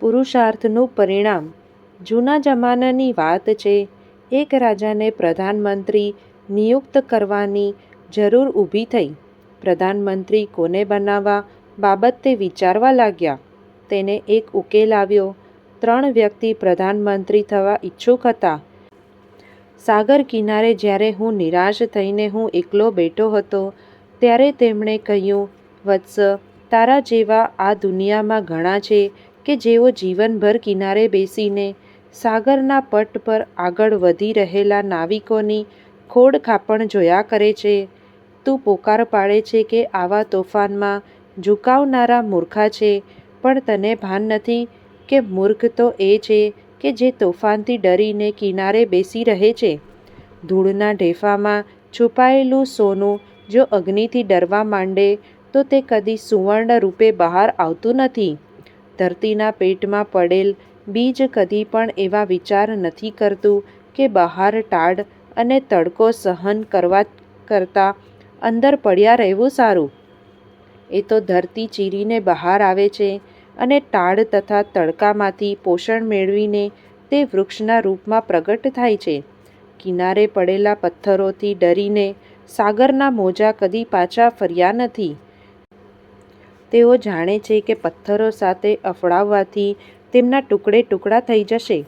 પુરુષાર્થનું પરિણામ જૂના જમાનાની વાત છે એક રાજાને પ્રધાનમંત્રી નિયુક્ત કરવાની જરૂર ઊભી થઈ. પ્રધાનમંત્રી કોને બનાવવા બાબતે વિચારવા લાગ્યા. તેને એક ઉકેલ આવ્યો. ત્રણ વ્યક્તિ પ્રધાનમંત્રી થવા ઇચ્છુક હતા. સાગર કિનારે જ્યારે હું નિરાશ થઈને હું એકલો બેઠો હતો ત્યારે તેમણે કહ્યું, વત્સ, તારા જેવા આ દુનિયામાં ઘણા છે કે જેઓ જીવનભર કિનારે બેસીને સાગરના પટ પર આગળ વધી રહેલા નાવિકોની ખોડ-ખાપણ જોયા કરે છે. તું પોકાર પાડે છે કે આવા તોફાનમાં ઝુકાવનારા મૂર્ખા છે, પણ તને ભાન નથી કે મૂર્ખ તો એ છે કે જે તોફાનથી ડરીને કિનારે બેસી રહે છે. ધૂળના ઢેફામાં છુપાયેલું સોનું જો અગ્નિથી ડરવા માંડે, તો તે કદી સુવર્ણ રૂપે બહાર આવતું નથી. ધરતીના પેટમાં પડેલ બીજ કદી પણ એવા વિચાર નથી કરતું કે બહાર ટાઢ અને તડકો સહન કરવા કરતાં અંદર પડ્યા રહેવું સારું. એ તો ધરતી ચીરીને બહાર આવે છે અને ટાળ તથા તડકામાંથી પોષણ મેળવીને તે વૃક્ષના રૂપમાં પ્રગટ થાય છે. કિનારે પડેલા પથ્થરોથી ડરીને સાગરના મોજા કદી પાછા ફર્યા નથી. તેઓ જાણે છે કે પથ્થરો સાથે અફડાવવાથી તેમના ટુકડે-ટુકડા થઈ જશે.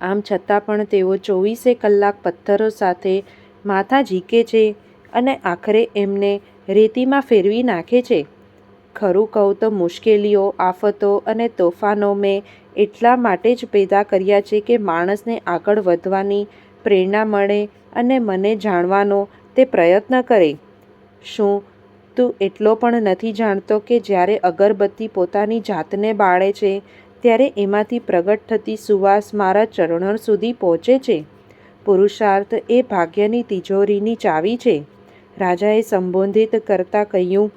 આમ છતાં પણ તેઓ ચોવીસે કલાક પથ્થરો સાથે માથા ઝીંકે છે અને આખરે એમને રેતીમાં ફેરવી નાખે છે. ખરું કહું તો મુશ્કેલીઓ, આફતો અને તોફાનો મેં એટલા માટે જ પેદા કર્યા છે કે માણસને આગળ વધવાની પ્રેરણા મળે અને મને જાણવાનો તે પ્રયત્ન કરે. શું તું એટલો પણ નથી જાણતો કે જ્યારે અગરબત્તી પોતાની જાતને બાળે છે ત્યારે એમાંથી પ્રગટ થતી સુવાસ મારા ચરણો સુધી પહોંચે છે? પુરુષાર્થ એ ભાગ્યની તિજોરીની ચાવી છે. રાજાએ સંબોધિત કરતાં કહ્યું,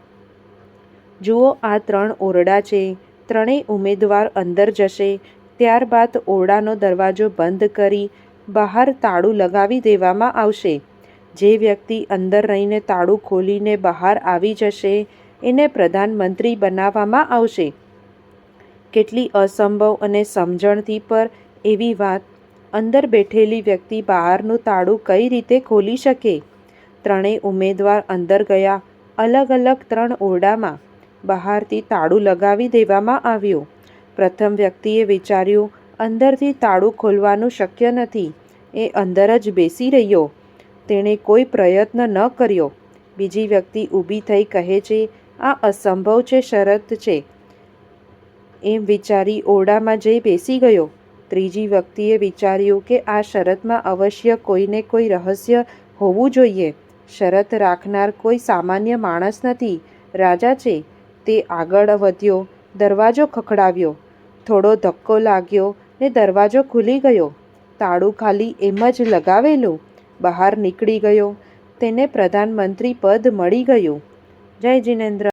જુઓ આ ત્રણ ઓરડા છે. ત્રણેય ઉમેદવાર અંદર જશે. ત્યારબાદ ઓરડાનો દરવાજો બંધ કરી બહાર તાળું લગાવી દેવામાં આવશે. જે વ્યક્તિ અંદર રહીને તાળું ખોલીને બહાર આવી જશે, એને પ્રધાનમંત્રી બનાવવામાં આવશે. કેટલી અસંભવ અને સમજણથી પર એવી વાત! અંદર બેઠેલી વ્યક્તિ બહારનું તાળું કઈ રીતે ખોલી શકે? ત્રણેય ઉમેદવાર અંદર ગયા. અલગ-અલગ ત્રણ ઓરડામાં બહારથી તાળું લગાવી દેવામાં આવ્યું. પ્રથમ વ્યક્તિએ વિચાર્યું, અંદરથી તાળું ખોલવાનું શક્ય નથી. એ અંદર જ બેસી રહ્યો. તેણે કોઈ પ્રયત્ન ન કર્યો. બીજી વ્યક્તિ ઊભી થઈ કહે છે, આ અસંભવ છે શરત છે. એમ વિચારી ઓરડામાં જઈ બેસી ગયો. ત્રીજી વ્યક્તિએ વિચાર્યું કે આ શરતમાં અવશ્ય કોઈને કોઈ રહસ્ય હોવું જોઈએ. શરત રાખનાર કોઈ સામાન્ય માણસ નથી, રાજા છે. તે આગળ વધ્યો, દરવાજો ખખડાવ્યો. થોડો ધક્કો લાગ્યો ને દરવાજો ખુલી ગયો. તાળું ખાલી એમ જ લગાવેલું. બહાર નીકળી ગયો. તેને પ્રધાનમંત્રી પદ મળી ગયું. જય જિનેન્દ્ર